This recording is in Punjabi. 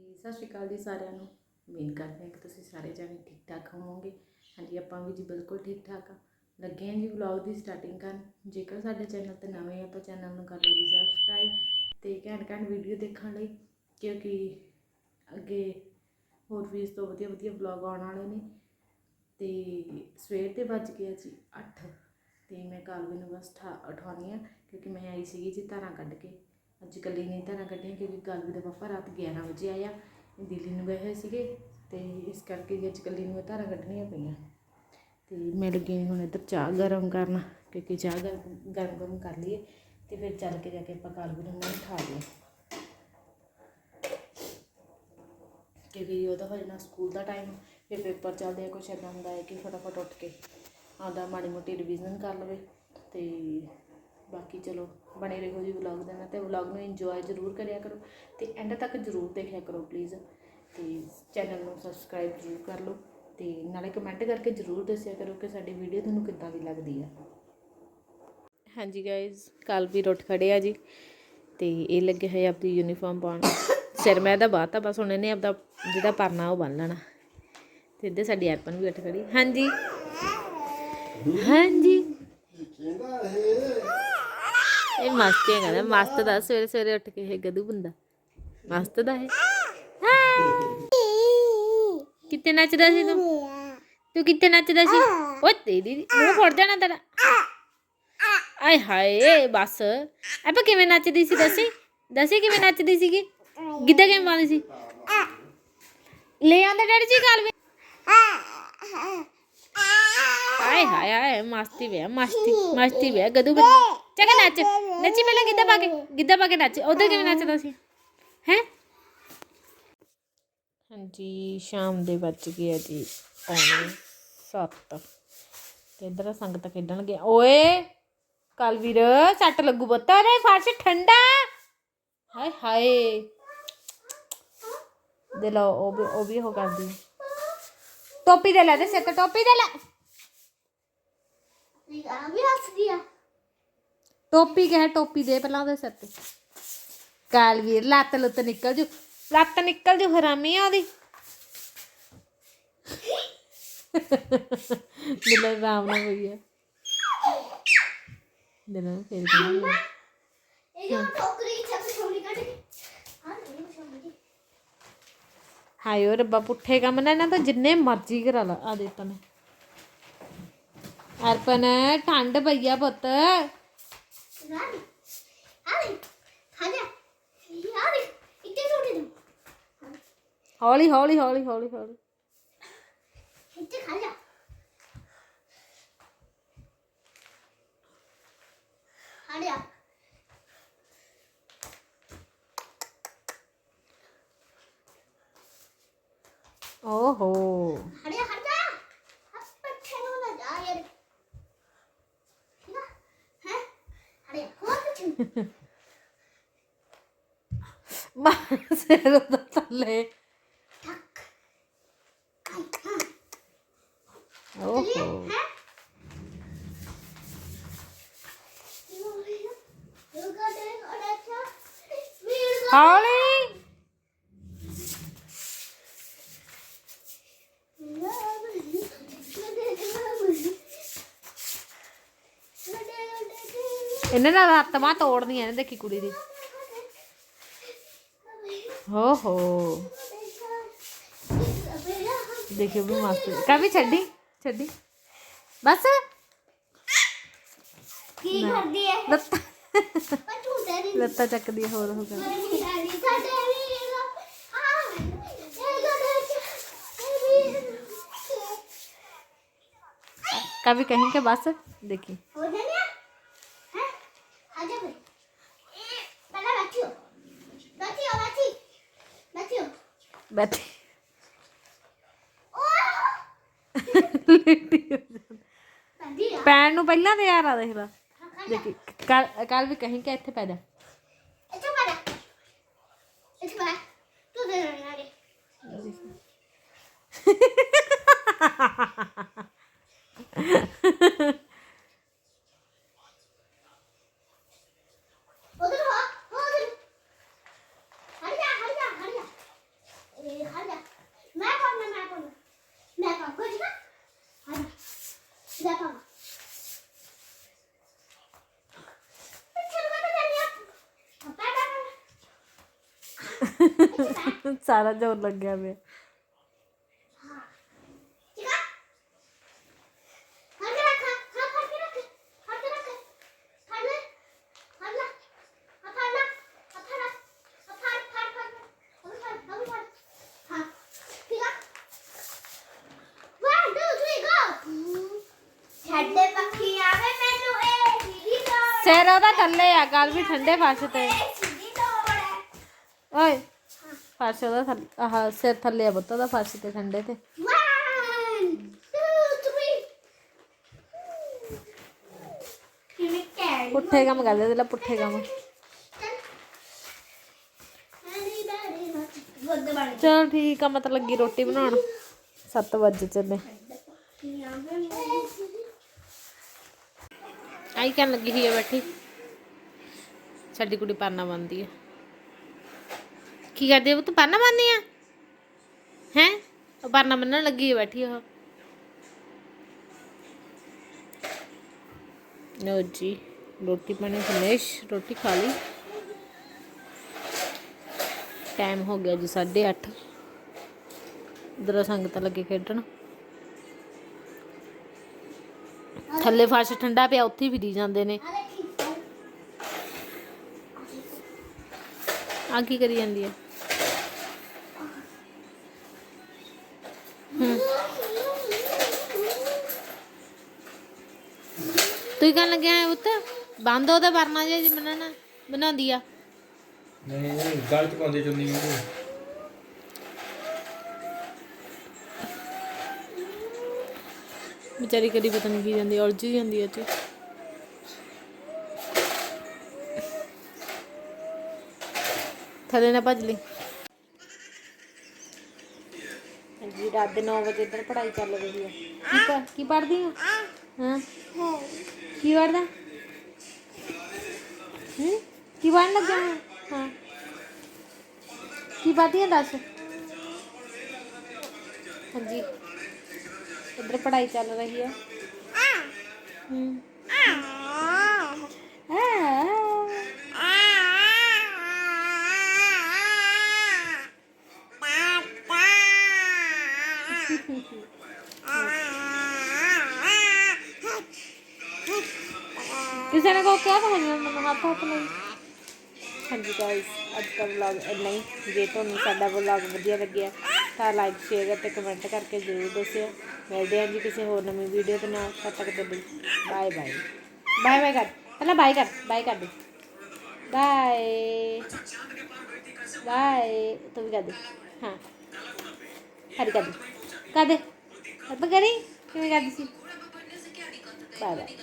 ਸਤਿ ਸ਼੍ਰੀ ਅਕਾਲ ਜੀ ਸਾਰਿਆਂ ਨੂੰ। ਉਮੀਦ ਕਰਦੇ ਹਾਂ ਕਿ ਤੁਸੀਂ ਸਾਰੇ ਜਾਣੇ ਠੀਕ ਠਾਕ ਹੋਵੋਗੇ। ਹਾਂਜੀ, ਆਪਾਂ ਵੀ ਜੀ ਬਿਲਕੁਲ ਠੀਕ ਠਾਕ ਆ। ਲੱਗੇ ਹਾਂ ਜੀ ਵਲੌਗ ਦੀ ਸਟਾਰਟਿੰਗ ਕਰਨ। ਜੇਕਰ ਸਾਡੇ ਚੈਨਲ ਤੇ ਨਵੇਂ ਆ ਤਾਂ ਚੈਨਲ ਨੂੰ ਕਰ ਲਓ ਜੀ ਸਬਸਕ੍ਰਾਈਬ ਤੇ ਘੈਂਟ ਘੈਂਟ ਵੀਡੀਓ ਦੇਖਣ ਲਈ, ਕਿਉਂਕਿ ਅੱਗੇ ਹੋਰ ਵੀ ਇਸ ਤੋਂ ਵਧੀਆ ਵਧੀਆ ਵਲੌਗ ਆਉਣ ਵਾਲੇ ਨੇ। ਤੇ ਸਵੇਰ ਦੇ ਵੱਜ ਗਿਆ ਜੀ 8 ਤੇ ਮੈਂ ਕਾਲਵੀ ਨੂੰ ਬਸ ਠਾ ਉਠਾਉਣੀ ਆ ਕਿਉਂਕਿ ਮੈਂ ਆਈ ਸੀਗੀ ਜੀ ਧਾਰਾਂ ਕੱਢ ਕੇ। ਅੱਜ ਇਕੱਲੀ ਨੇ ਧਾਰਾਂ ਕੱਢੀਆਂ ਕਿਉਂਕਿ ਕਾਲਵੀ ਦਾ ਪਾਪਾ ਰਾਤ 11 ਵਜੇ ਆਇਆ ਦਿੱਲੀ ਨੂੰ ਗਏ ਹੋਏ ਸੀਗੇ ਅਤੇ ਇਸ ਕਰਕੇ ਜੀ ਅੱਜ ਕੱਲੀ ਨੂੰ ਇਹ ਧਾਰਾਂ ਕੱਢਣੀਆਂ ਪਈਆਂ। ਅਤੇ ਮੈਂ ਲੱਗੀ ਹਾਂ ਹੁਣ ਇੱਧਰ ਚਾਹ ਗਰਮ ਕਰਨ, ਕਿਉਂਕਿ ਚਾਹ ਗਰਮ ਗਰਮ ਗਰਮ ਕਰ ਲਈਏ ਅਤੇ ਫਿਰ ਚੱਲ ਕੇ ਜਾ ਕੇ ਆਪਾਂ ਕਾਲਵੀ ਨੂੰ ਮੂੰਹ ਉਠਾ ਲਈਏ। ਕਿਉਂਕਿ ਉਹਦਾ ਹੋ ਜਾਣਾ ਸਕੂਲ ਦਾ ਟਾਈਮ, ਫਿਰ ਪੇਪਰ ਚੱਲਦੇ ਆ, ਕੁਛ ਇੱਦਾਂ ਹੁੰਦਾ ਹੈ ਕਿ ਫਟਾਫਟ ਉੱਠ ਕੇ ਆਪਦਾ ਮਾੜੀ ਮੋਟੀ ਰਿਵੀਜ਼ਨ ਕਰ ਲਵੇ ਅਤੇ ਬਾਕੀ ਚਲੋ ਬਣੇ ਰਹੋ ਜੀ ਵਲੌਗ ਦੇ ਨਾਲ ਤੇ ਵਲੌਗ ਨੂੰ ਇੰਜੋਏ ਜ਼ਰੂਰ ਕਰਿਆ ਕਰੋ ਤੇ ਐਂਡ ਤੱਕ ਜ਼ਰੂਰ ਦੇਖਿਆ ਕਰੋ ਪਲੀਜ਼ ਤੇ ਚੈਨਲ ਨੂੰ ਸਬਸਕ੍ਰਾਈਬ ਜ਼ਰੂਰ ਕਰ ਲਓ ਤੇ ਨਾਲੇ ਕਮੈਂਟ ਕਰਕੇ ਜ਼ਰੂਰ ਦੱਸਿਆ ਕਰੋ ਕਿ ਸਾਡੀ ਵੀਡੀਓ ਤੁਹਾਨੂੰ ਕਿੱਦਾਂ ਦੀ ਲੱਗਦੀ ਆ। ਹਾਂਜੀ ਗਾਇਜ਼ ਕੱਲ ਵੀ ਰੁੱਟ ਖੜੇ ਆ ਜੀ ਤੇ ਇਹ ਲੱਗੇ ਹੋਏ ਆਪਦੀ ਯੂਨੀਫਾਰਮ ਪਾਉਣ। ਸਿਰ ਮੈਂ ਇਹਦਾ ਬਾਤ ਆ ਬਸ ਹੁਣ ਇਹਨੇ ਆਪਦਾ ਜਿਹੜਾ ਪਰਨਾ ਉਹ ਬੰਨ ਲੈਣਾ। ਤੇ ਇੱਧਰ ਸਾਡੀ ਅਰਪਨ ਵੀ ਉੱਠ ਖੜੀ ਹਾਂਜੀ। ਹਾਂਜੀ। ਇਹ ਮਸਤ ਹੈ ਕਹਿੰਦਾ ਮਸਤ ਦਾ ਸਵੇਰੇ ਸਵੇਰੇ ਉੱਠ ਕੇ ਇਹ ਗਦੂ ਬੰਦਾ। ਮਸਤ ਦਾ ਹੈ ਕਿੱਥੇ ਨੱਚਦਾ ਸੀ ਤੂੰ? ਤੂੰ ਕਿੱਥੇ ਨੱਚਦਾ ਸੀ? ਓਏ ਤੇਰੀ ਮੂੰਹ ਫੜ ਜਾਣਾ ਤੇਰਾ। ਆਏ ਹਾਏ, ਬਸ। ਆਪਾਂ ਕਿਵੇਂ ਨੱਚਦੀ ਸੀ ਦੱਸੀ? ਦੱਸੀ ਕਿਵੇਂ ਨੱਚਦੀ ਸੀਗੀ? ਗਿੱਧਾ ਕਿਵੇਂ ਪਾਉਂਦੀ ਸੀ? ਲੈ ਆਂਦਾ ਡੈਡੀ ਜੀ ਗੱਲ ਵੇ। ਹਾਏ ਹਾਏ ਹਾਏ ਮਸਤੀ ਵੇ ਮਸਤੀ ਮਸਤੀ ਵੇ ਗਦੂ ਬੰਦਾ। ਚੱਲ ਨੱਚ ਨੱਚੀ ਪਹਿਲਾਂ ਗਿੱਧਾ ਪਾ ਕੇ ਗਿੱਧਾ ਪਾ ਕੇ ਨੱਚ ਉਧਰ ਕਿਵੇਂ ਨੱਚਦਾ ਸੀ ਹੈ ਹਾਂਜੀ ਸ਼ਾਮ ਦੇ ਵੱਜ ਗਏ ਆ ਜੀ ਪੌਣੇ 7 ਤੇ ਇਧਰ ਸੰਗਤ ਖੇਡਣ ਗਿਆ ਓਏ ਕਲਵੀਰ ਸੱਟ ਲੱਗੂ ਬੱਤਾ ਰੇ ਫਰਸ਼ ਠੰਡਾ ਹਾਏ ਹਾਏ ਦੇ ਲਓ ਉਹ ਵੀ ਉਹ ਵੀ ਉਹ ਕਰਦੀ ਹੈ। ਟੋਪੀ ਦੇ ਲੈ ਦੇ ਸਿਰ ਤੇ ਟੋਪੀ ਦੇ ਲੈ ਵੀ ਹੱਸ ਦਿਆ ਟੋਪੀ ਕਹੇ ਟੋਪੀ ਦੇ ਪਹਿਲਾਂ ਉਹਦੇ ਸਿਰ ਤੇ ਕਾਲਵੀਰ ਲੱਤ ਲੁੱਤ ਨਿਕਲ ਜੂ ਲੱਤ ਨਿਕਲ ਜੂ ਹਰਾਮੀ ਆ ਉਹਦੀ ਦਿਲ ਰਾਮ ਨਾਲ ਹੋਈ ਹੈ ਦਿਲ ਨਾਲ ਫੇਰ ਕਹਿੰਦੀ ਹੈ। ਇਹ ਜੋ ਟੋਕਰੀ ਛੱਪ ਛੋੜੀ ਕੱਢ ਕੇ ਹਾਂ ਨਹੀਂ ਛੋੜੀ ਹਾਏ ਓ ਰੱਬਾ ਪੁੱਠੇ ਕੰਮ ਨਾ ਇਹਨਾਂ ਤਾਂ ਜਿੰਨੇ ਮਰਜ਼ੀ ਕਰਾ ਲਾ ਆ ਦੇ ਤਨੇ ਅਰਪਨ ਠੰਡ ਪਈਆ ਪੁੱਤ हौली हौली हौली हौली हौली ओहो मार से तले ഓഹോ. ഹാളി. എന്നെ അർത്ഥമാ തോടുന്നു ഞാൻ എന്തൊക്കെ കൂടി ഓഹോ. देखिए अभी मस्त ਦੇਖੀ ਕੁੜੀ ਦੀ ਓਹੋ ਦੇਖਿਓ ਵੀ ਮਸਤ ਕਾ ਵੀ ਛੱਡੀ ਛੱਡੀ ਬਸ ਕੀ ਕਰਦੀ ਹੈ ਲੱਤਾਂ ਪਟੂ ਤੇਰੀ ਲੱਤਾਂ ਚੱਕਦੀ ਆ, ਹੋਰ ਹੋ ਗਿਆ ਮੇਰੀ ਸਾਡੀ ਸਾਡੇ ਵੀਰ ਆ ਇਹ ਪੈਣ ਨੂੰ ਪਹਿਲਾਂ ਤੇ ਯਾਰ ਆ ਦੇਖ ਲਾ। ਖਾ ਜਾ ਦੇਖੀ ਕੱਲ ਕੱਲ ਵੀ ਕਹੀਂ ਕਿ ਇੱਥੇ ਪੈ ਜਾ। ਇੱਥੇ ਪੜਾ ਇੱਥੇ ਪੜਾ ਤੂੰ ਦੇ ਰਹਿਣਾ ਆਵੇ ਮੈਨੂੰ ਇਹ ਦੀਦੀ ਤੋਂ ਸਿਰ ਉਹਦਾ ਥੱਲੇ ਆ ਗੱਲ ਵੀ ਠੰਡੇ ਫਰਸ਼ ਤੇ ਦੀਦੀ ਤੋਂ ਓਏ फर्श ओह्दा सिर फर्श ठंडे पुट्ठे कम करदे पुट्ठे कम चल ठीक है मत लगी रोटी बना सत्त बजे चले आई कह लगी ही बैठी साड़ी कुड़ी पाना बनती है ਕੀ ਕਰਦੇ ਆ ਤੂੰ ਪਾਨਾ ਬੰਦੀ ਆ? ਹੈ? ਉਹ ਪਾਨਾ ਬੰਨਣ ਲੱਗੀ ਬੈਠੀ ਉਹ। ਲੋ ਜੀ, ਰੋਟੀ ਪਾਣੀ ਫਿਨਿਸ਼ ਰੋਟੀ ਖਾ ਲਈ। ਟਾਈਮ ਹੋ ਗਿਆ ਜੀ 8:30 ਇਧਰ ਸੰਗਤ ਲੱਗੇ ਖੇਡਣ। ਥੱਲੇ ਫਰਸ਼ ਠੰਡਾ ਪਿਆ, ਉੱਥੇ ਹੀ ਫਿਰੀ ਜਾਂਦੇ ਨੇ। ਆ ਕੀ ਕਰੀ ਜਾਂਦੀ ਹੈ ਤੂੰ ਕਹਿਣ ਲੱਗਿਆ ਹੈ ਉੱਤ ਬੰਦ ਉਹਦਾ ਵਰਨਾ ਜੇ ਬਣਾਣਾ ਬਣਾਉਂਦੀ ਆ। ਨਹੀਂ ਨਹੀਂ ਗਲ ਚ ਪਾਉਂਦੇ ਚੁੰਨੀ ਮੈਨੂੰ। ਵਿਚਾਰੀ ਕਦੀ ਪਤਾ ਨਹੀਂ ਕੀ ਜਾਂਦੀ ਉਲਝ ਜਾਂਦੀ ਹੈ ਚ ਥੱਲੇ ਨਾ ਭੱਜ ਲਈ। ਹਾਂਜੀ ਰਾਤ ਦੇ 9 ਵਜੇ ਇੱਧਰ ਪੜ੍ਹਾਈ ਚੱਲ ਰਹੀ ਹੈ ਕੀ ਪੜ੍ਹ- ਕੀ ਪੜ੍ਹਦੀ ਆ? ਹਾਂ। ਕੀ ਹੂੰ? ਕੀ ਪੜ੍ਹਨ ਲੱਗਾ? ਹੈ। ਹਾਂ ਕੀ ਪੜ੍ਹਦੀ ਆ ਦੱਸ? ਹਾਂਜੀ। ਇੱਧਰ ਪੜ੍ਹਾਈ ਚੱਲ ਰਹੀ ਹੈ। ਹੂੰ। ਕਿਸੇ ਕੋ ਕਿਹਾ ਤਾਂ ਨਹੀਂ ਮੈਨੂੰ ਹੱਥ ਹੱਥ ਨਹੀਂ। ਹਾਂਜੀ ਗਾਇਸ ਅੱਜ ਦਾ ਵਲੌਗ ਇੰਨਾ ਹੀ। ਜੇ ਤੁਹਾਨੂੰ ਸਾਡਾ ਵਲੌਗ ਵਧੀਆ ਲੱਗਿਆ, ਤਾਂ ਲਾਈਕ ਸ਼ੇਅਰ ਅਤੇ ਕਮੈਂਟ ਕਰਕੇ ਜ਼ਰੂਰ ਦੱਸਿਓ। ਮਿਲਦੇ ਹਾਂ ਜੀ ਕਿਸੇ ਹੋਰ ਨਵੀਂ ਵੀਡੀਓ ਦੇ ਨਾਲ। ਤਦ ਤੱਕ ਦੇ ਲਈ ਬਾਏ ਬਾਏ ਬਾਏ ਬਾਏ ਕਰ। ਪਹਿਲਾਂ ਬਾਏ ਕਰ ਬਾਏ ਕਰ ਦੇ। ਬਾਏ ਬਾਏ ਤੂੰ ਵੀ ਕਰ ਦੇ। ਹਾਂ। ਹਰੀ ਕਰ ਦੇ। ਕਰ ਦੇ। ਅੱਬਾ ਕਰੀ? ਕਿਵੇਂ ਕਰਦੀ ਸੀ? Bye bye